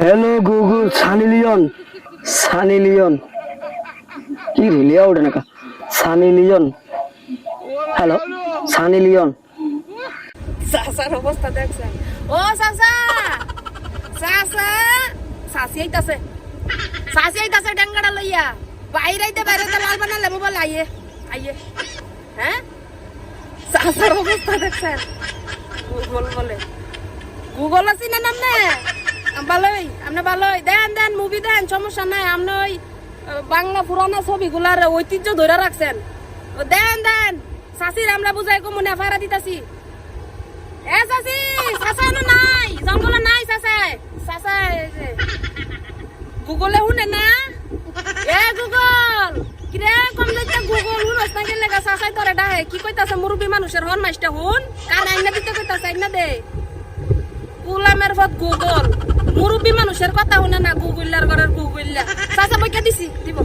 Hello Google Sunny Leone Sunny Leone কি রে লিয়া ওঠে না কা? Sunny Leone hello Sunny Leone চাচার অবস্থা দেখছেন। ও চাচা চাচা চাচি আইতাছে। চাচি আইতাছে ডেঙ্গাটা লইয়া। বাইরে আইতে, বাইরে তো লাল বানালে মোবাইল আইয়ে আইয়ে। হ্যাঁ? চাচার অবস্থা দেখছেন। গুগল বলে গুগল আছি না। নামনে ভালোই আপনি ভালোই। দেন দেন মুভি দেন, সমস্যা নাই আপনি ওই বাংলা পুরানো ছবিগুলার ঐতিহ্য ধরে রাখছেন। দেন দেন চাষির আমরা বুঝাই কমু না ফারা দিতাছি। এ চাচি চাচা নাই, জঙ্গলে নাই চাচাই চাচাই গুগলে শুনে না? এ, গুগল, কিরে, কম লইতে গুগল শুনস না গেলে চাচাই তোরে ডাহে? কি কইতাছে মুরব্বী মানুষের হন মাইসটা হুন কান আইনা দিতে কইতাছে, আইনা দে। কুলামের ফত গুগল। মুরব্বী মানুষের কথা শুনে না গুগুল্লার ঘরের গুগুল্লা চাচা বইকে দিছি দিব।